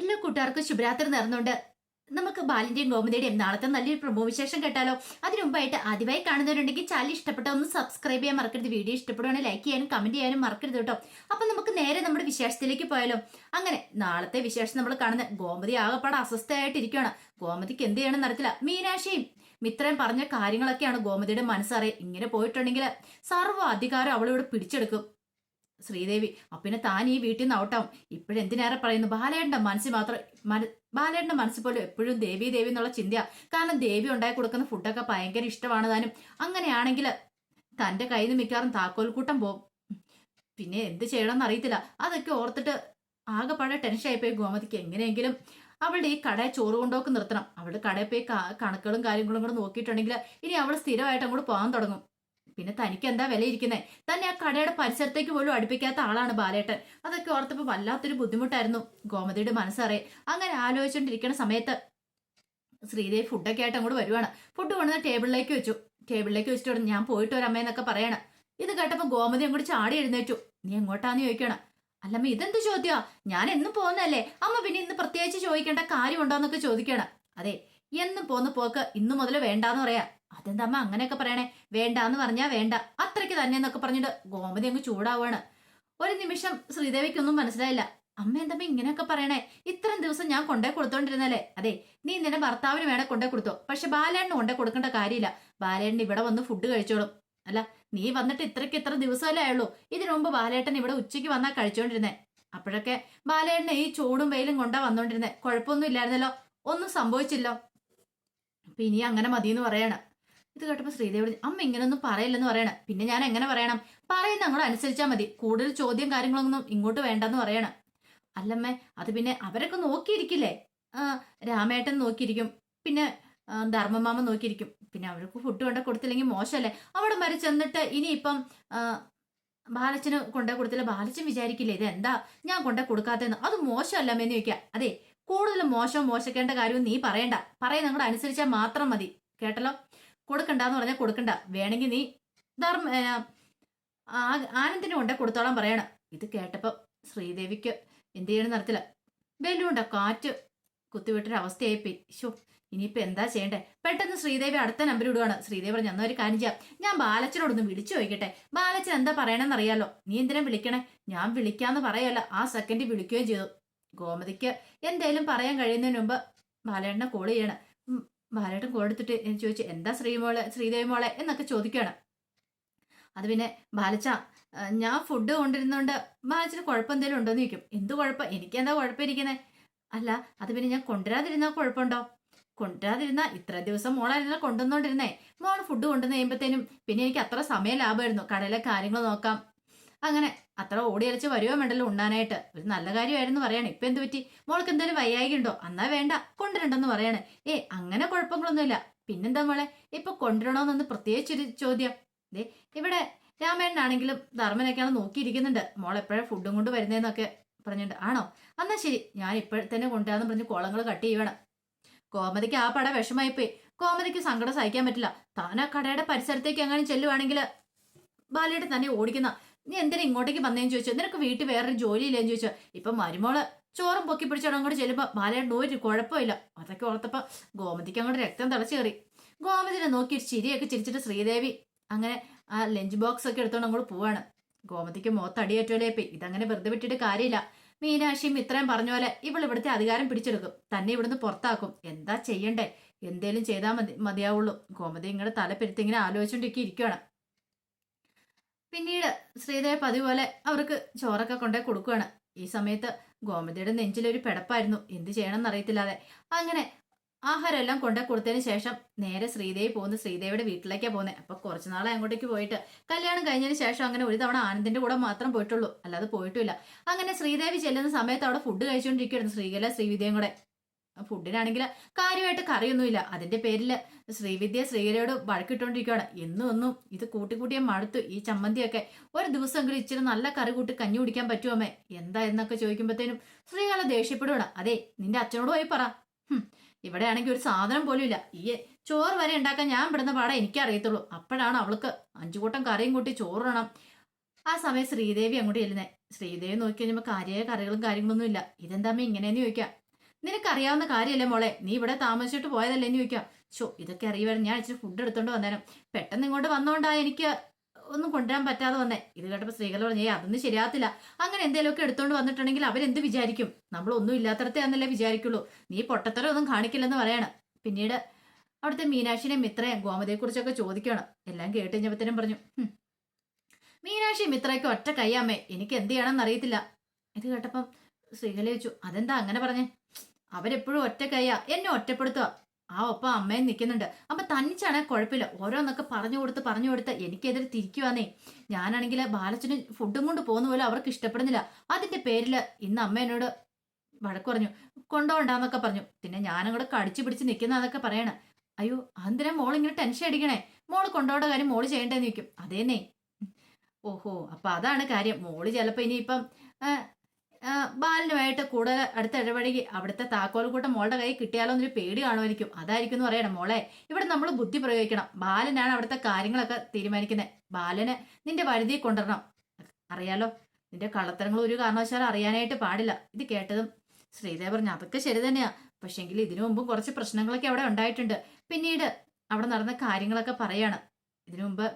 എല്ലാ കൂട്ടുകാർക്കും ശുഭരാത്രി നേർന്നുകൊണ്ട് നമുക്ക് ബാലിന്റെയും ഗോമതിയുടെയും നാളത്തെ നല്ലൊരു പ്രമോ വിശേഷം കേട്ടാലോ? അതിനു മുമ്പായിട്ട് ആദ്യമായി കാണുന്നവരുണ്ടെങ്കിൽ ചാനൽ ഇഷ്ടപ്പെട്ട ഒന്ന് സബ്സ്ക്രൈബ് ചെയ്യാൻ മറക്കരുത്. വീഡിയോ ഇഷ്ടപ്പെടുവാണെങ്കിൽ ലൈക്ക് ചെയ്യാനും കമന്റ് ചെയ്യാനും മറക്കരുത് കേട്ടോ. അപ്പൊ നമുക്ക് നേരെ നമ്മുടെ വിശേഷത്തിലേക്ക് പോയാലോ? അങ്ങനെ നാളത്തെ വിശേഷം നമ്മൾ കാണുന്ന ഗോമതി ആകപ്പാടെ അസ്വസ്ഥയായിട്ടിരിക്കുകയാണ് ഗോമതിക്ക് എന്ത് ചെയ്യണം നടത്തില്ല മീനാശയും മിത്രം പറഞ്ഞ കാര്യങ്ങളൊക്കെയാണ് ഗോമതിയുടെ മനസ്സറിയ ഇങ്ങനെ പോയിട്ടുണ്ടെങ്കിൽ സർവ അധികാരം അവളിവിടെ പിടിച്ചെടുക്കും. ശ്രീദേവി അപ്പിന്നെ താൻ ഈ വീട്ടിൽ നിന്ന് ഔട്ടാവും. ഇപ്പോഴെന്തിനേറെ പറയുന്നു? ബാലയേട്ടന്റെ മനസ്സ് മാത്രം മന മനസ്സ് പോലും എപ്പോഴും ദേവി ദേവി എന്നുള്ള ചിന്തയാ. കാരണം ദേവി ഉണ്ടാക്കി കൊടുക്കുന്ന ഫുഡൊക്കെ ഭയങ്കര ഇഷ്ടമാണ് താനും. അങ്ങനെയാണെങ്കിൽ തന്റെ കയ്യിൽ നിന്ന് മിക്കവാറും താക്കോൽക്കൂട്ടം പോകും പിന്നെ എന്ത് ചെയ്യണമെന്ന് അറിയത്തില്ല. അതൊക്കെ ഓർത്തിട്ട് ആകെപ്പാടെ ടെൻഷൻ ആയിപ്പോയി ഗോമതിക്ക്. എങ്ങനെയെങ്കിലും അവളുടെ ഈ കടയെ ചോറ് കൊണ്ടോക്ക് നിർത്തണം. അവൾ കടയിൽ പോയി കണക്കുകളും കാര്യങ്ങളും കൂടെ നോക്കിയിട്ടുണ്ടെങ്കിൽ ഇനി അവൾ സ്ഥിരമായിട്ട് അങ്ങോട്ട് പോകാൻ തുടങ്ങും. പിന്നെ തനിക്ക് എന്താ വില ഇരിക്കുന്നത് തന്നെ ആ കടയുടെ പരിസരത്തേക്ക് പോലും അടുപ്പിക്കാത്ത ആളാണ് ബാലേട്ടൻ. അതൊക്കെ ഓർത്തപ്പോ വല്ലാത്തൊരു ബുദ്ധിമുട്ടായിരുന്നു ഗോമതിയുടെ മനസ്സറേ അങ്ങനെ ആലോചിച്ചുകൊണ്ടിരിക്കുന്ന സമയത്ത് ശ്രീദേവി ഫുഡൊക്കെ ആയിട്ട് അങ്ങോട്ട് വരുവാണ്. ഫുഡ് കൊണ്ടുവന്ന് ടേബിളിലേക്ക് വെച്ചു. ടേബിളിലേക്ക് വെച്ചിട്ട് ഞാൻ പോയിട്ട് വരാമേന്നൊക്കെ പറയണ. ഇത് കേട്ടപ്പോൾ ഗോമതി അങ്ങോട്ട് ചാടി എഴുന്നേറ്റു. നീ എങ്ങോട്ടാന്ന് ചോദിക്കണം? അല്ലമ്മ ഇതെന്ത് ചോദ്യമാ ഞാൻ എന്നും പോകുന്നല്ലേ അമ്മ പിന്നെ ഇന്ന് പ്രത്യേകിച്ച് ചോദിക്കേണ്ട കാര്യമുണ്ടോന്നൊക്കെ ചോദിക്കണം. അതെ എന്നും പോന്ന് പോക്ക് ഇന്നു മുതൽ വേണ്ടാന്ന് പറയാ. അതെന്താ അമ്മ അങ്ങനെയൊക്കെ പറയണേ? വേണ്ട എന്ന് പറഞ്ഞാ വേണ്ട. അത്രയ്ക്ക് തന്നെ എന്നൊക്കെ പറഞ്ഞിട്ട് ഗോമതി അങ്ങ് ചൂടാവാണ്. ഒരു നിമിഷം ശ്രീദേവിക്കൊന്നും മനസ്സിലായില്ല. അമ്മ എന്തമ്മ ഇങ്ങനെയൊക്കെ പറയണേ? ഇത്രയും ദിവസം ഞാൻ കൊണ്ടേ കൊടുത്തോണ്ടിരുന്നല്ലേ? അതെ നീ നിന്റെ ഭർത്താവിന് വേണേ കൊണ്ടേ കൊടുത്തോ. പക്ഷെ ബാലേണ്ണന് കൊണ്ടേ കൊടുക്കേണ്ട കാര്യമില്ല. ബാലേണ്ണൻ ഇവിടെ വന്ന് ഫുഡ് കഴിച്ചോളും. അല്ല നീ വന്നിട്ട് ഇത്രയ്ക്ക് ഇത്ര ദിവസമല്ലേ ആയുള്ളൂ. ഇതിനു മുമ്പ് ബാലേട്ടൻ ഇവിടെ ഉച്ചയ്ക്ക് വന്നാ കഴിച്ചോണ്ടിരുന്നേ. അപ്പോഴൊക്കെ ബാലേണ്ണ ഈ ചൂടും വെയിലും കൊണ്ടാ വന്നോണ്ടിരുന്നേ. കുഴപ്പമൊന്നും ഇല്ലായിരുന്നല്ലോ. ഒന്നും സംഭവിച്ചില്ലോ. അപ്പൊ ഇനി അങ്ങനെ മതിയെന്ന് പറയാണ്. ഇത് കേട്ടപ്പോ ശ്രീദേവി അമ്മ ഇങ്ങനൊന്നും പറയില്ലെന്ന് പറയണം. പിന്നെ ഞാൻ എങ്ങനെ പറയണം? പറയുന്ന അങ്ങോട്ട് അനുസരിച്ചാൽ മതി. കൂടുതൽ ചോദ്യം കാര്യങ്ങളൊന്നും ഇങ്ങോട്ട് വേണ്ടെന്ന് പറയണം. അല്ലമ്മേ അത് പിന്നെ അവരൊക്കെ നോക്കിയിരിക്കില്ലേ? രാമേട്ടൻ നോക്കിയിരിക്കും. പിന്നെ ധർമ്മമാമ നോക്കിയിരിക്കും. പിന്നെ അവർക്ക് ഫുഡ് കൊണ്ട കൊടുത്തില്ലെങ്കിൽ മോശമല്ലേ? അവിടെ വരെ ചെന്നിട്ട് ഇനിയിപ്പം ബാലച്ചന് കൊണ്ട കൊടുത്തില്ല. ബാലച്ചൻ വിചാരിക്കില്ലേ ഇത് എന്താ ഞാൻ കൊണ്ട കൊടുക്കാത്തതെന്ന്? അത് മോശമല്ലമ്മേന്ന് ചോദിക്കാം അതെ കൂടുതൽ മോശം മോശക്കേണ്ട കാര്യവും നീ പറയണ്ട. പറയുന്ന അങ്ങോട്ട് അനുസരിച്ചാൽ മാത്രം മതി. കേട്ടല്ലോ? കൊടുക്കണ്ടെന്ന് പറഞ്ഞാൽ കൊടുക്കണ്ട. വേണമെങ്കിൽ നീ ധർമ്മ ആനന്ദിനെ കൊണ്ടേ കൊടുത്തോളാൻ പറയണം. ഇത് കേട്ടപ്പോൾ ശ്രീദേവിക്ക് എന്ത് ചെയ്യണം നടത്തില്ല ബെല്ലുണ്ട കാറ്റ് കുത്തിവിട്ടൊരു അവസ്ഥയായിപ്പോയി ഇനിയിപ്പോൾ ഇനിയിപ്പോ എന്താ ചെയ്യണ്ടേ? പെട്ടെന്ന് ശ്രീദേവി അടുത്ത നമ്പർ ഇടുവാണ് ശ്രീദേവി പറഞ്ഞു എന്നാ ഒരു കാര്യം ചെയ്യാം. ഞാൻ ബാലച്ചനോടൊന്ന് വിളിച്ചു ചോദിക്കട്ടെ. ബാലച്ചൻ എന്താ പറയണമെന്ന് അറിയാലോ. നീ എന്തിനാ വിളിക്കണേ? ഞാൻ വിളിക്കാന്ന് പറയല്ല. ആ സെക്കൻഡ് വിളിക്കുകയും ചെയ്തു. ഗോമതിക്ക് എന്തേലും പറയാൻ കഴിയുന്നതിന് മുമ്പ് ബാലേട്ടനെ കോൾ ചെയ്യണം. ബാലേട്ടൻ കൊടുത്തിട്ട് ചോദിച്ചു എന്താ ശ്രീമോളെ ശ്രീദേവി മോളെ? എന്നൊക്കെ ചോദിക്കുകയാണ്. അത് പിന്നെ ബാലച്ച ഞാൻ ഫുഡ് കൊണ്ടിരുന്നോണ്ട് ബാലച്ചന് കുഴപ്പം എന്തെങ്കിലും ഉണ്ടോന്ന് ചോദിക്കും. എന്ത് കുഴപ്പം? എനിക്ക് എന്താ കുഴപ്പമിരിക്കുന്നത് അല്ല അത് പിന്നെ ഞാൻ കൊണ്ടുവരാതിരുന്നാൽ കുഴപ്പമുണ്ടോ? കൊണ്ടുവരാതിരുന്ന ഇത്ര ദിവസം മോളായിരുന്നല്ലോ കൊണ്ടുവന്നോണ്ടിരുന്നേ. മോൾ ഫുഡ് കൊണ്ടുവന്ന് കഴിയുമ്പത്തേനും പിന്നെ എനിക്ക് അത്ര സമയം ലാഭമായിരുന്നു കടയിലെ കാര്യങ്ങൾ നോക്കാം. അങ്ങനെ അത്ര ഓടിയരച്ച് വരുവോ വേണ്ടല്ലോ ഉണ്ണാനായിട്ട്. ഒരു നല്ല കാര്യമായിരുന്നു പറയണേ. ഇപ്പൊ എന്ത് പറ്റി? മോൾക്ക് എന്തായാലും വയ്യായിക ഉണ്ടോ എന്നാ വേണ്ട. കൊണ്ടുവരണ്ടെന്ന് പറയണേ. ഏ അങ്ങനെ കുഴപ്പങ്ങളൊന്നുമില്ല. പിന്നെന്താ മോളെ? ഇപ്പൊ കൊണ്ടുവരണോന്നൊന്ന് പ്രത്യേകിച്ചൊരു ചോദ്യം. ദേ ഇവിടെ രാമേട്ടനാണെങ്കിലും ധർമ്മനൊക്കെയാണ് നോക്കിയിരിക്കുന്നുണ്ട്. മോൾ എപ്പോഴാണ് ഫുഡും കൊണ്ട് വരുന്നതെന്നൊക്കെ പറഞ്ഞിട്ടുണ്ട് ആണോ? എന്നാ ശരി. ഞാൻ ഇപ്പോഴത്തന്നെ കൊണ്ടുവരാന്ന് പറഞ്ഞ് കോളങ്ങൾ കട്ട് ചെയ്യണം. കോമതിക്ക് ആ പട വിഷമായിപ്പോയി. കോമതിക്ക് സങ്കടം സഹിക്കാൻ പറ്റില്ല. താൻ ആ കടയുടെ പരിസരത്തേക്ക് എങ്ങനെ ചെല്ലുവാണെങ്കിൽ ബാലയുടെ തന്നെ ഓടിക്കുന്ന നീ എന്തിനാ ഇങ്ങോട്ടേക്ക് വന്നേന്ന് ചോദിച്ചു നിനക്ക് വീട്ടിൽ വേറൊരു ജോലി ഇല്ലേന്ന് ചോദിച്ചു ഇപ്പം മരുമോൾ ചോറും പൊക്കി പിടിച്ചോണ്ട് അങ്ങോട്ട് ചെല്ലുമ്പോൾ ബാലയുടെ ഒരു കുഴപ്പമില്ല. അതൊക്കെ ഓർത്തപ്പോൾ ഗോമതിക്ക് അങ്ങോട്ട് രക്തം തിളച്ചു കയറി ഗോമതിനെ നോക്കി ചിരിയൊക്കെ ചിരിച്ചിട്ട് ശ്രീദേവി അങ്ങനെ ആ ലഞ്ച് ബോക്സ് ഒക്കെ എടുത്തോണ്ട് അങ്ങോട്ട് പോവാണ്. ഗോമതിക്ക് മുഖത്തടിയേറ്റോലേപ്പി ഇതങ്ങനെ വെറുതെ വിട്ടിട്ട് കാര്യമില്ല. മീനാക്ഷിയും ഇത്രയും പറഞ്ഞ പോലെ ഇവൾ ഇവിടുത്തെ അധികാരം പിടിച്ചെടുക്കും. തന്നെ ഇവിടുന്ന് പുറത്താക്കും. എന്താ ചെയ്യണ്ടേ? എന്തേലും ചെയ്താൽ മതി മതിയാവുള്ളൂ. ഗോമതി ഇങ്ങനെ തലപ്പെരുത്തി ഇങ്ങനെ ആലോചിച്ചുകൊണ്ടിരിക്കെ ഇരിക്കുകയാണ് പിന്നീട് ശ്രീദേവി പതിവ് പോലെ അവർക്ക് ചോറൊക്കെ കൊണ്ടേ കൊടുക്കുകയാണ് ഈ സമയത്ത് ഗോമതിയുടെ നെഞ്ചിലൊരു പിടപ്പായിരുന്നു. എന്ത് ചെയ്യണമെന്ന് എന്നറിയത്തില്ലാതെ അങ്ങനെ ആഹാരം എല്ലാം കൊണ്ടേ കൊടുത്തതിന് ശേഷം നേരെ ശ്രീദേവി പോകുന്നു. ശ്രീദേവിയുടെ വീട്ടിലേക്കാണ് പോകുന്നത് അപ്പൊ കുറച്ച് നാളെ അങ്ങോട്ടേക്ക് പോയിട്ട് കല്യാണം കഴിഞ്ഞതിന് ശേഷം അങ്ങനെ ഒരു തവണ ആനന്ദിന്റെ കൂടെ മാത്രം പോയിട്ടുള്ളൂ. അല്ലാതെ പോയിട്ടില്ല അങ്ങനെ ശ്രീദേവി ചെല്ലുന്ന സമയത്ത് അവിടെ ഫുഡ് കഴിച്ചുകൊണ്ടിരിക്കുകയായിരുന്നു ശ്രീകല ശ്രീവിദ്യയും കൂടെ. ഫുഡിനാണെങ്കിൽ കാര്യമായിട്ട് കറിയൊന്നുമില്ല. അതിന്റെ പേരിൽ ശ്രീവിദ്യ ശ്രീകരയോട് വഴക്കിട്ടുകൊണ്ടിരിക്കുകയാണ് എന്നും ഒന്നും ഇത് കൂട്ടിക്കൂട്ടിയെ മടുത്തു ഈ ചമ്മന്തിയൊക്കെ ഒരു ദിവസമെങ്കിലും ഇച്ചിരി നല്ല കറി കൂട്ടി കഞ്ഞി കുടിക്കാൻ പറ്റുമോ എന്താ എന്നൊക്കെ ചോദിക്കുമ്പോഴത്തേനും ശ്രീകല ദേഷ്യപ്പെടുകയാണ് അതെ നിന്റെ അച്ഛനോട് പോയി പറ. ഇവിടെ ആണെങ്കിൽ ഒരു സാധനം പോലും ഇല്ല. ഈ ചോറ് വരെ ഉണ്ടാക്കാൻ ഞാൻ പെടുന്ന പാടെ എനിക്കറിയത്തുള്ളൂ അപ്പോഴാണ് അവൾക്ക് അഞ്ചു കൂട്ടം കറിയും കൂട്ടി ചോറിടണം ആ സമയം ശ്രീദേവി അങ്ങോട്ട് ചെല്ലുന്നേ. ശ്രീദേവി നോക്കി കഴിഞ്ഞപ്പോൾ കാര്യമായ കറികളും കാര്യങ്ങളൊന്നും ഇല്ല. ഇതെന്താ ഇങ്ങനെയെന്ന് ചോദിക്കാം? നിനക്കറിയാവുന്ന കാര്യമല്ലേ മോളെ? നീ ഇവിടെ താമസിച്ചിട്ട് പോയതല്ലേ എന്ന് ചോദിക്കാം. ഷോ ഇതൊക്കെ അറിയുവായിരുന്നു ഞാൻ ഇച്ചിരി ഫുഡ് എടുത്തോണ്ട് വന്നേരം. പെട്ടെന്ന് ഇങ്ങോട്ട് വന്നോണ്ടാ എനിക്ക് ഒന്നും കൊണ്ടുവരാൻ പറ്റാതെ വന്നേ. ഇത് കേട്ടപ്പോൾ സ്ത്രീകൾ പറഞ്ഞു ഏ അതൊന്നും ശരിയാത്തില്ല അങ്ങനെ എന്തെങ്കിലുമൊക്കെ എടുത്തോണ്ട് വന്നിട്ടുണ്ടെങ്കിൽ അവരെന്ത് വിചാരിക്കും? നമ്മളൊന്നും ഇല്ലാത്തടത്തെ എന്നല്ലേ വിചാരിക്കുള്ളൂ. നീ പൊട്ടത്തരം ഒന്നും കാണിക്കില്ലെന്ന് പറയാണ്. പിന്നീട് അവിടുത്തെ മീനാക്ഷിനെ മിത്രയെ ഗോമതിയെ കുറിച്ചൊക്കെ ചോദിക്കണം. എല്ലാം കേട്ട് കഴിഞ്ഞപ്പത്തേനും പറഞ്ഞു "ഹും, മീനാക്ഷി മിത്രയ്ക്ക് ഒറ്റ കയ്യാമ്മേ എനിക്ക് എന്ത് ചെയ്യണമെന്ന് അറിയത്തില്ല. ഇത് കേട്ടപ്പം ശ്രീകല ചോദിച്ചു അതെന്താ അങ്ങനെ പറഞ്ഞേ? അവരെപ്പോഴും ഒറ്റ കയ്യാ എന്നെ ഒറ്റപ്പെടുത്തുക ആ ഒപ്പം അമ്മയും നിൽക്കുന്നുണ്ട്. അമ്മ തനിച്ചാണ് കുഴപ്പമില്ല. ഓരോന്നൊക്കെ പറഞ്ഞു കൊടുത്ത് പറഞ്ഞു കൊടുത്ത് എനിക്കെതിരെ തിരിക്കുവാന്നേ. ഞാനാണെങ്കിൽ ബാലച്ചന് ഫുഡും കൊണ്ട് പോകുന്ന പോലെ അവർക്ക് ഇഷ്ടപ്പെടുന്നില്ല. അതിന്റെ പേരിൽ ഇന്ന് അമ്മ എന്നോട് വഴക്ക് പറഞ്ഞു. കൊണ്ടുപോകണ്ടെന്നൊക്കെ പറഞ്ഞു. പിന്നെ ഞാനങ്ങോട് കടിച്ചു പിടിച്ച് നിൽക്കുന്നതൊക്കെ പറയണേ. അയ്യോ അന്തിനാ മോൾ ഇങ്ങനെ ടെൻഷൻ അടിക്കണേ? മോൾ കൊണ്ടോണ്ട കാര്യം മോൾ ചെയ്യേണ്ടതെന്ന് നിൽക്കും അതേന്നേ. ഓഹോ അപ്പൊ അതാണ് കാര്യം. മോൾ ചിലപ്പോ ഇനിയിപ്പം ബാലനുമായിട്ട് കൂടുതൽ അടുത്ത ഇടപഴകി അവിടുത്തെ താക്കോൽ കൂട്ടം മോളുടെ കൈ കിട്ടിയാലോ എന്നൊരു പേടി കാണുമായിരിക്കും. അതായിരിക്കും എന്ന് പറയണം മോളെ. ഇവിടെ നമ്മൾ ബുദ്ധി പ്രയോഗിക്കണം. ബാലനാണ് അവിടുത്തെ കാര്യങ്ങളൊക്കെ തീരുമാനിക്കുന്നത് ബാലന് നിന്റെ വരുതി കൊണ്ടുവരണം. അറിയാലോ നിന്റെ കള്ളത്തരങ്ങൾ ഒരു കാരണവശാലും അറിയാനായിട്ട് പാടില്ല. ഇത് കേട്ടതും ശ്രീദേവ് പറഞ്ഞു അതൊക്കെ ശരി തന്നെയാ. പക്ഷെങ്കിൽ ഇതിനു മുമ്പും കുറച്ച് പ്രശ്നങ്ങളൊക്കെ അവിടെ ഉണ്ടായിട്ടുണ്ട്. പിന്നീട് അവിടെ നടന്ന കാര്യങ്ങളൊക്കെ പറയാണ്. ഇതിനു മുമ്പ്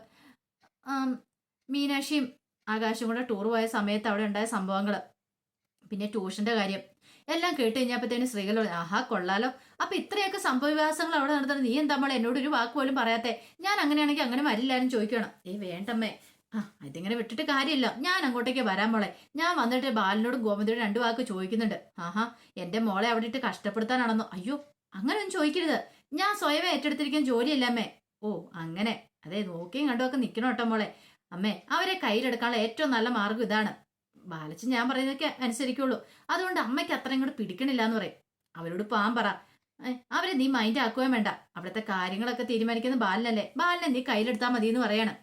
മീനാക്ഷിയും ആകാശും കൂടെ ടൂർ പോയ സമയത്ത് അവിടെ ഉണ്ടായ സംഭവങ്ങൾ പിന്നെ ട്യൂഷന്റെ കാര്യം എല്ലാം കേട്ട് കഴിഞ്ഞപ്പോഴത്തേനും സ്ത്രീകൾ ആഹാ കൊള്ളാലോ. അപ്പൊ ഇത്രയൊക്കെ സംഭവവികാസങ്ങൾ അവിടെ നടത്തുന്നത് നീ എന്താ മോളെ എന്നോട് ഒരു വാക്ക് പോലും പറയാത്തെ? ഞാൻ അങ്ങനെയാണെങ്കിൽ അങ്ങനെ വരില്ലാരും ചോദിക്കണം. ഏ വേണ്ടമ്മേ. ആ ഇതിങ്ങനെ വിട്ടിട്ട് കാര്യമില്ല. ഞാൻ അങ്ങോട്ടേക്ക് വരാൻ മോളെ. ഞാൻ വന്നിട്ട് ബാലനോടും ഗോമതിയോടും രണ്ടു വാക്ക് ചോദിക്കുന്നുണ്ട്. ആഹാ എന്റെ മോളെ അവിടെ ഇട്ട് കഷ്ടപ്പെടുത്താനാണെന്നോ? അയ്യോ അങ്ങനെ ഒന്നും ചോദിക്കരുത്. ഞാൻ സ്വയം ഏറ്റെടുത്തിരിക്കുന്ന ജോലിയല്ലമ്മേ ഓ അങ്ങനെ. അതെ നോക്കിയും കണ്ടുമൊക്കെ നിൽക്കണം മോളെ? അമ്മേ അവരെ കയ്യിലെടുക്കാനുള്ള ഏറ്റവും നല്ല മാർഗം ഇതാണ്. ബാലച്ചൻ ഞാൻ പറയുന്നതൊക്കെ അനുസരിക്കുള്ളൂ. അതുകൊണ്ട് അമ്മയ്ക്ക് അത്രയും കൂടെ പിടിക്കണില്ല എന്ന് പറയും. അവരോട് പാൻ പറ. അവരെ നീ മൈൻഡ് ആക്കുകയും വേണ്ട. അവിടുത്തെ കാര്യങ്ങളൊക്കെ തീരുമാനിക്കുന്നത് ബാലനല്ലേ. ബാലനെ നീ കയ്യിലെടുത്താൽ മതി എന്ന് പറയാണ്.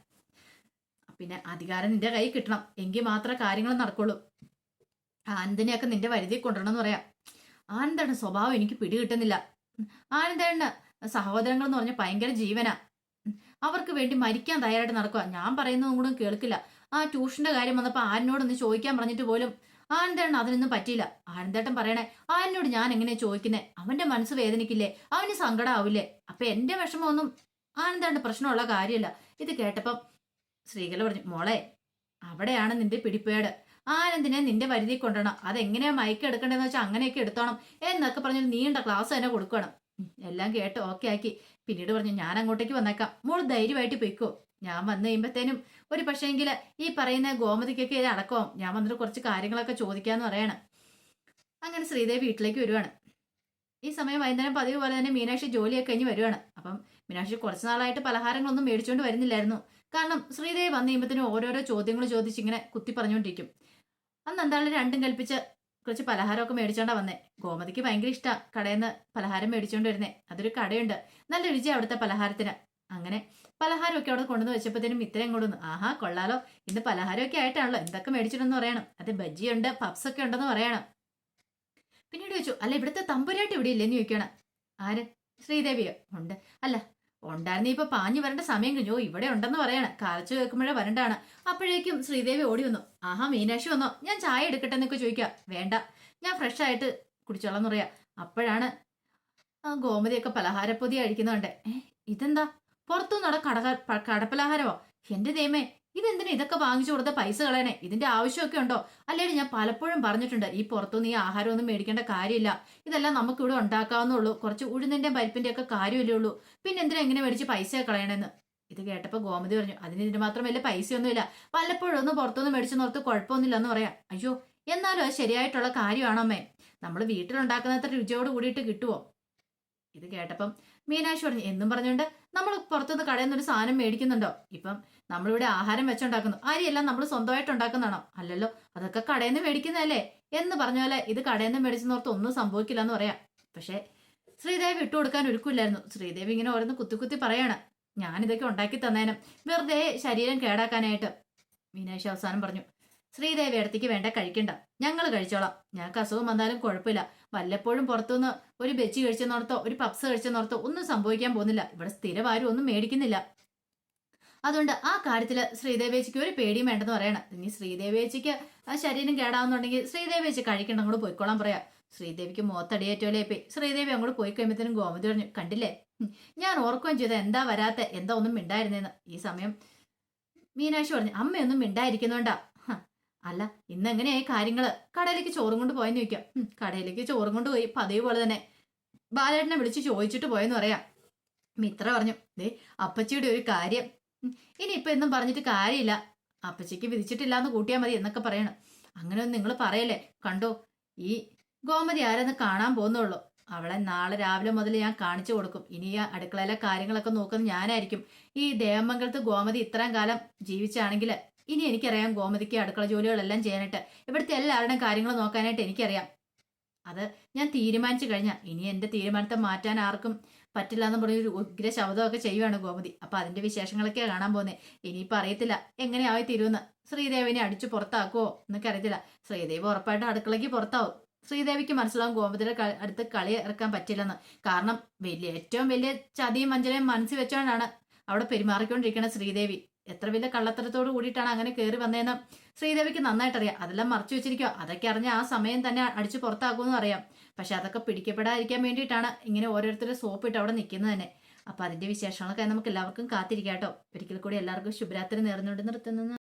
പിന്നെ അധികാരം നിന്റെ കൈ കിട്ടണം. എങ്കിൽ മാത്രമേ കാര്യങ്ങൾ നടക്കുള്ളൂ. ആനന്ദിനെയൊക്കെ നിന്റെ വരുതി കൊണ്ടുവരണം എന്ന് പറയാം. ആനന്ദയുടെ സ്വഭാവം എനിക്ക് പിടികിട്ടുന്നില്ല ആനന്ദേണ്ണ സഹോദരങ്ങൾ എന്ന് പറഞ്ഞ ഭയങ്കര ജീവനാ. അവർക്ക് വേണ്ടി മരിക്കാൻ തയ്യാറായിട്ട് നടക്കുക ഞാൻ പറയുന്നതും കൂടെ കേൾക്കില്ല. ആ ട്യൂഷന്റെ കാര്യം വന്നപ്പോൾ ആനോടൊന്ന് ചോദിക്കാൻ പറഞ്ഞിട്ട് പോലും ആനന്ദേട്ടൻ അതിനൊന്നും പറ്റിയില്ല. ആനന്ദേട്ടൻ പറയണേ ആനോട് ഞാൻ എങ്ങനെ ചോദിക്കുന്നേ? അവന്റെ മനസ്സ് വേദനിക്കില്ലേ? അവന് സങ്കടമാവില്ലേ അപ്പൊ എന്റെ വിഷമമൊന്നും ആനന്ദേട്ടൻ പ്രശ്നമുള്ള കാര്യമല്ല. ഇത് കേട്ടപ്പം ശ്രീകല പറഞ്ഞു മോളെ അവിടെയാണ് നിന്റെ പിടിപ്പേട്. ആനന്ദിനെ നിന്റെ വരുതി കൊണ്ടുവരണം. അതെങ്ങനെയാ മയക്ക് എടുക്കേണ്ടതെന്ന് വെച്ചാൽ അങ്ങനെയൊക്കെ എടുത്തോണം. എന്നൊക്കെ പറഞ്ഞൊരു നീണ്ട ക്ലാസ് തന്നെ കൊടുക്കണം. എല്ലാം കേട്ട് ഓക്കെ ആക്കി. പിന്നീട് പറഞ്ഞു ഞാൻ അങ്ങോട്ടേക്ക് വന്നേക്കാം. മോൾ ധൈര്യമായിട്ട് പൊയ്ക്കോ. ഞാൻ വന്നു കഴിയുമ്പത്തേനും ഒരു പക്ഷേങ്കിൽ ഈ പറയുന്ന ഗോമതിക്കൊക്കെ ഇത് അടക്കവും ഞാൻ വന്നിട്ട് കുറച്ച് കാര്യങ്ങളൊക്കെ ചോദിക്കാന്ന് പറയണം. അങ്ങനെ ശ്രീദേവി വീട്ടിലേക്ക് വരുവാണ്. ഈ സമയം വൈകുന്നേരം പതിവ് പോലെ തന്നെ മീനാക്ഷി ജോലിയൊക്കെ കഴിഞ്ഞ് വരുവാണ്. അപ്പം മീനാക്ഷി കുറച്ച് നാളായിട്ട് പലഹാരങ്ങളൊന്നും മേടിച്ചുകൊണ്ട് വരുന്നില്ലായിരുന്നു. കാരണം ശ്രീദേവി വന്നു കഴിയുമ്പത്തേനും ഓരോരോ ചോദ്യങ്ങൾ ചോദിച്ച് ഇങ്ങനെ കുത്തി പറഞ്ഞുകൊണ്ടിരിക്കും അന്ന് എന്തായാലും രണ്ടും കൽപ്പിച്ച് കുറച്ച് പലഹാരമൊക്കെ മേടിച്ചോണ്ടാ വന്നേ. ഗോമതിക്ക് ഭയങ്കര ഇഷ്ടമാണ് കടയിൽ നിന്ന് പലഹാരം മേടിച്ചോണ്ട് വരുന്നേ. അതൊരു കടയുണ്ട്. നല്ല രുചി അവിടുത്തെ പലഹാരത്തിന്. അങ്ങനെ പലഹാരമൊക്കെ അവിടെ കൊണ്ടുവന്ന് വെച്ചപ്പോഴത്തേനും ഇത്രയും കൊണ്ടുവന്നു ആഹാ കൊള്ളാലോ. ഇന്ന് പലഹാരമൊക്കെ ആയിട്ടാണല്ലോ. എന്തൊക്കെ മേടിച്ചിട്ടെന്ന് പറയണം. അത് ബജ്ജിയുണ്ട് പപ്സ് ഒക്കെ ഉണ്ടെന്ന് പറയണം. പിന്നീട് ചോദിച്ചു അല്ല ഇവിടുത്തെ തമ്പുരാട്ടി ഇവിടെ ഇല്ലെന്ന് ചോദിക്കണം ആര്? ശ്രീദേവിയോ. ഉണ്ട്. അല്ല ഉണ്ടായിരുന്ന ഇപ്പൊ പാഞ്ഞു വരേണ്ട സമയം കഴിഞ്ഞു. ഇവിടെ ഉണ്ടെന്ന് പറയണം. കാലച്ചു കേൾക്കുമ്പോഴേ വരണ്ടാണ്. അപ്പോഴേക്കും ശ്രീദേവി ഓടി വന്നു. ആഹാ മീനാക്ഷി വന്നോ. ഞാൻ ചായ എടുക്കട്ടെ എന്നൊക്കെ ചോദിക്കാം വേണ്ട. ഞാൻ ഫ്രഷ് ആയിട്ട് കുടിച്ചോളാം എന്ന് പറയാ. അപ്പോഴാണ് ഗോമതിയൊക്കെ പലഹാരപ്പൊതി കഴിക്കുന്നുണ്ട് ഇതെന്താ? പുറത്തുനിന്ന് കട പ- കടപ്പലഹാരമോ? എന്റെ ദൈവമേ ഇതെന്തിനാ ഇതൊക്കെ വാങ്ങിച്ചു കൊടുത്ത പൈസ കളയണേ? ഇതിന്റെ ആവശ്യമൊക്കെ ഉണ്ടോ? അല്ലെങ്കിൽ ഞാൻ പലപ്പോഴും പറഞ്ഞിട്ടുണ്ട് ഈ പുറത്തുനിന്ന് ഈ ആഹാരമൊന്നും മേടിക്കേണ്ട കാര്യമില്ല. ഇതെല്ലാം നമുക്ക് ഇവിടെ ഉണ്ടാക്കാവുന്നുള്ളൂ കുറച്ച് ഉഴുന്നിന്റെ പരിപ്പിന്റെ ഒക്കെ കാര്യമില്ലേ ഉള്ളൂ. പിന്നെ എന്തിനാ എങ്ങനെ മേടിച്ച് പൈസ കളയണെന്ന്? ഇത് കേട്ടപ്പോ ഗോമതി പറഞ്ഞു അതിന് ഇതിന് മാത്രം വലിയ പൈസയൊന്നുമില്ല. പലപ്പോഴും ഒന്ന് പുറത്തുനിന്ന് മേടിച്ചു നോർത്ത് കുഴപ്പമൊന്നുമില്ല എന്ന് പറയാം. അയ്യോ എന്നാലും അത് ശരിയായിട്ടുള്ള കാര്യമാണോ അമ്മേ? നമ്മൾ വീട്ടിലുണ്ടാക്കുന്നത്ര രുചിയോട് കൂടിയിട്ട് കിട്ടുമോ ഇത് കേട്ടപ്പം മീനാക്ഷി പറഞ്ഞു എന്നും പറഞ്ഞുകൊണ്ട് നമ്മൾ പുറത്തുനിന്ന് കടയിൽ നിന്ന് ഒരു സാധനം മേടിക്കുന്നുണ്ടോ? ഇപ്പം നമ്മളിവിടെ ആഹാരം വെച്ചുണ്ടാക്കുന്നു. അരിയെല്ലാം നമ്മൾ സ്വന്തമായിട്ട് ഉണ്ടാക്കുന്നതാണോ? അല്ലല്ലോ അതൊക്കെ കടയിൽ നിന്ന് മേടിക്കുന്നതല്ലേ? എന്ന് പറഞ്ഞ പോലെ ഇത് കടയിൽ നിന്ന് മേടിച്ചെന്നോർത്ത് ഒന്നും സംഭവിക്കില്ല എന്ന് പറയാം. പക്ഷേ ശ്രീദേവി വിട്ടുകൊടുക്കാൻ ഒരുക്കില്ലായിരുന്നു. ശ്രീദേവി ഇങ്ങനെ ഓരോന്ന് കുത്തി കുത്തി പറയാണ് ഞാനിതൊക്കെ ഉണ്ടാക്കി തന്നേനും. വെറുതെ ശരീരം കേടാക്കാനായിട്ട്. മീനാക്ഷി അവസാനം പറഞ്ഞു ശ്രീദേവി അടുത്തേക്ക് വേണ്ട കഴിക്കണ്ട. ഞങ്ങൾ കഴിച്ചോളാം. ഞങ്ങൾക്ക് അസുഖം വന്നാലും കുഴപ്പമില്ല. വല്ലപ്പോഴും പുറത്തുനിന്ന് ഒരു ബെച്ചി കഴിച്ചെന്നോർത്തോ ഒരു പപ്സ് കഴിച്ചെന്നോർത്തോ ഒന്നും സംഭവിക്കാൻ പോകുന്നില്ല. ഇവിടെ സ്ഥിരം ആരും ഒന്നും മേടിക്കുന്നില്ല. അതുകൊണ്ട് ആ കാര്യത്തിൽ ശ്രീദേവേച്ചിക്ക് ഒരു പേടിയും വേണ്ടെന്ന് പറയണം. ഇനി ശ്രീദേവേച്ചിക്ക് ആ ശരീരം കേടാവുന്നുണ്ടെങ്കിൽ ശ്രീദേവേച്ചി കഴിക്കണം അങ്ങോട്ട് പോയിക്കോളാൻ പറയാം. ശ്രീദേവിക്ക് മുഖത്തടിയേറ്റോലേ പോയി ശ്രീദേവി അങ്ങോട്ട് പോയി കഴിയുമ്പോഴത്തേനും ഗോമതി പറഞ്ഞു കണ്ടില്ലേ? ഞാൻ ഓർക്കുകയും ചെയ്ത. എന്താ വരാത്ത? എന്താ ഒന്നും മിണ്ടായിരുന്നേന്ന്. ഈ സമയം മീനാക്ഷി പറഞ്ഞു അമ്മയൊന്നും മിണ്ടായിരിക്കുന്നുണ്ടാ. അല്ല ഇന്ന് എങ്ങനെയായി കാര്യങ്ങൾ? കടയിലേക്ക് ചോറും കൊണ്ട് പോയെന്ന് ചോദിക്കാം. കടയിലേക്ക് ചോറും കൊണ്ട് പോയി. പതിവ് പോലെ തന്നെ. ബാലേട്ടനെ വിളിച്ച് ചോദിച്ചിട്ട് പോയെന്ന് പറയാം. മിത്ര പറഞ്ഞു ദേ അപ്പച്ചിയുടെ ഒരു കാര്യം. ഇനി ഇപ്പൊ എന്നും പറഞ്ഞിട്ട് കാര്യമില്ല. അപ്പച്ചിക്ക് വിധിച്ചിട്ടില്ല എന്ന് കൂട്ടിയാൽ മതി എന്നൊക്കെ പറയണം. അങ്ങനെയൊന്നും നിങ്ങൾ പറയല്ലേ? കണ്ടോ? ഈ ഗോമതി ആരെന്ന് കാണാൻ പോകുന്നുള്ളൂ. അവളെ നാളെ രാവിലെ മുതൽ ഞാൻ കാണിച്ചു കൊടുക്കും. ഇനി ഈ അടുക്കളയിലെ കാര്യങ്ങളൊക്കെ നോക്കുന്നത് ഞാനായിരിക്കും. ഈ ദേവമംഗലത്ത് ഗോമതി ഇത്രയും കാലം ജീവിച്ചാണെങ്കിൽ ഇനി എനിക്കറിയാം ഗോമതിക്ക് അടുക്കള ജോലികളെല്ലാം ചെയ്യാനായിട്ട്. ഇവിടുത്തെ എല്ലാവരുടെയും കാര്യങ്ങൾ നോക്കാനായിട്ട് എനിക്കറിയാം. അത് ഞാൻ തീരുമാനിച്ചു കഴിഞ്ഞാൽ ഇനി എന്റെ തീരുമാനത്തെ മാറ്റാൻ ആർക്കും പറ്റില്ല എന്ന് പറഞ്ഞൊരു ഉഗ്ര ശബ്ദമൊക്കെ ചെയ്യുവാണ് ഗോമതി. അപ്പൊ അതിന്റെ വിശേഷങ്ങളൊക്കെ കാണാൻ പോകുന്നത് ഇനിയിപ്പോൾ അറിയത്തില്ല. എങ്ങനെയായി തീരുമെന്ന്. ശ്രീദേവിനെ അടിച്ചു പുറത്താക്കുവോ എന്നൊക്കെ അറിയത്തില്ല. ശ്രീദേവി ഉറപ്പായിട്ടും അടുക്കളയ്ക്ക് പുറത്താവും. ശ്രീദേവിക്ക് മനസ്സിലാവും ഗോമതിയുടെ അടുത്ത് കളി ഇറക്കാൻ പറ്റില്ലെന്ന്. കാരണം വലിയ ഏറ്റവും വലിയ ചതിയും മഞ്ചലയും മനസ്സിൽ വെച്ചുകൊണ്ടാണ് അവിടെ പെരുമാറിക്കൊണ്ടിരിക്കുന്ന ശ്രീദേവി. എത്ര വലിയ കള്ളത്തരത്തോട് കൂടിയിട്ടാണ് അങ്ങനെ കയറി വന്നതെന്ന് ശ്രീദേവിക്ക് നന്നായിട്ടറിയാം. അതെല്ലാം മറച്ചു വെച്ചിരിക്കുക അതൊക്കെ അറിഞ്ഞ ആ സമയം തന്നെ അടിച്ചു പുറത്താക്കുമെന്ന് അറിയാം. പക്ഷെ അതൊക്കെ പിടിക്കപ്പെടാതിരിക്കാൻ വേണ്ടിയിട്ടാണ് ഇങ്ങനെ ഓരോരുത്തരുടെ സോപ്പ് ഇട്ട് അവിടെ നിൽക്കുന്നത് തന്നെ. അപ്പൊ അതിന്റെ വിശേഷങ്ങളൊക്കെ നമുക്ക് എല്ലാവർക്കും കാത്തിരിക്കാം കേട്ടോ. ഒരിക്കൽ കൂടി എല്ലാവർക്കും ശുഭരാത്രി നേർന്നുകൊണ്ട് നിർത്തുന്നു.